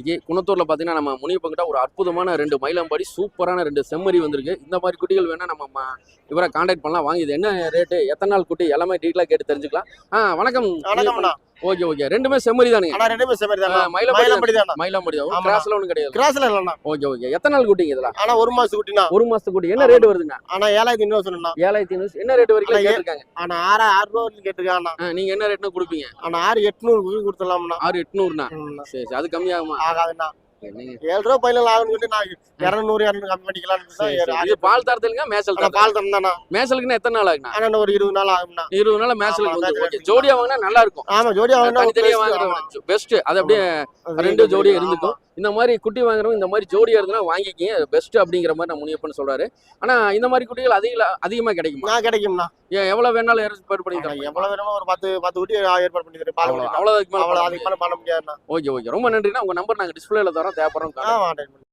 இன்னைக்கு குணத்தூர்ல பாத்தீங்கன்னா நம்ம முனியப்பங்கிட்ட ஒரு அற்புதமான ரெண்டு மயிலம்பாடி சூப்பரான ரெண்டு செம்மறி வந்திருக்கு. இந்த மாதிரி குட்டிகள் வேணா நம்ம இவரை காண்டாக்ட் பண்ணலாம். வாங்கி இது என்ன ரேட்டு எத்தனை நாள் குட்டி? எல்லாமே டீட்டெயிலாக கேட்டு தெரிஞ்சுக்கலாம். ஆ வணக்கம். வணக்கம் ஓகே ஓகே. ரெண்டுமே செம்மறி தானுங்க. ஆனா ரெண்டுமே செம்மறி தானா. மயிலம்பாடி தானா. மயிலம்பாடி தான். கிராஸ்ல ஒன்றும் கிடையாது. கிராஸ்ல இல்லண்ணா. Okay okay. எத்தனை நாள் குட்டிங்க இதெல்லாம்? ஆனா ஒரு மாசம் குட்டினா ஒரு மாசத்துக்கு குட்டி. என்ன ரேட் வருதுங்க ஆனா ஏழாயிரத்தி ஐநூறு சொன்னா ஏழாயிரத்தி என்ன ரேட் வரைக்கும் கேட்டிருக்காங்க? ஆனா ஆறு ஆறு ரூபா கேட்டிருக்காங்கண்ணா. ஆ, நீங்க என்ன ரேட்னு கொடுப்பீங்க? ஆனா ஆறு எட்நூறு கொடுத்துடலாம்ண்ணா. ஆறு எட்நூறுண்ணா. சரி சரி. அது கம்மியாகுமா? ஆகாதுண்ணா. ஏழு ரூபா ஆகும்னு சொல்லி நான் இரநூறு இரநூறு கம்மி தான். ஆறு இது பால் தரத்துலங்க? மேசல் பால் தந்தாண்ணா மேசலுக்குன்னா எத்தனை நாள் ஆகுண்ணா ஆனா இன்னும் ஒரு இருபது நாள் ஆகும்ண்ணா. இருபது நாள் மேசலுக்கு. ஜோடியா வாங்கினா நல்லா இருக்கும். ஆமா ஜோடி வாங்கினா பெஸ்ட் அது அப்படியே ரெண்டு ஜோடியா. இருந்துக்கும். இந்த மாதிரி குட்டி வாங்குறவங்க இந்த மாதிரி ஜோடியா இருந்தா வாங்கிக்கிங்க. பெஸ்ட் அப்படிங்கிற மாதிரி நம்ம முனியப்பன் சொல்றாரு. ஆனா இந்த மாதிரி குட்டிகள் அதிக அதிகமா கிடைக்குமா? நான் கிடைக்கும்ண்ணா. எவ்வளவு வேணாலும் ஏற்பாடு பண்ணி தரேன். எவ்வளவு வேணுமோ ஒரு பத்து பத்து குட்டி ஏற்பாடு பண்ணி தரேன். அவ்வளவு அதுக்கு மேல பண்ண அதுக்கு மேல பண்ண முடியாதுண்ணா. Okay okay. ரொம்ப நன்றிண்ணா. உங்க நம்பர் நாங்க டிஸ்பிளேல தரோம். தேவைப்படுறோம்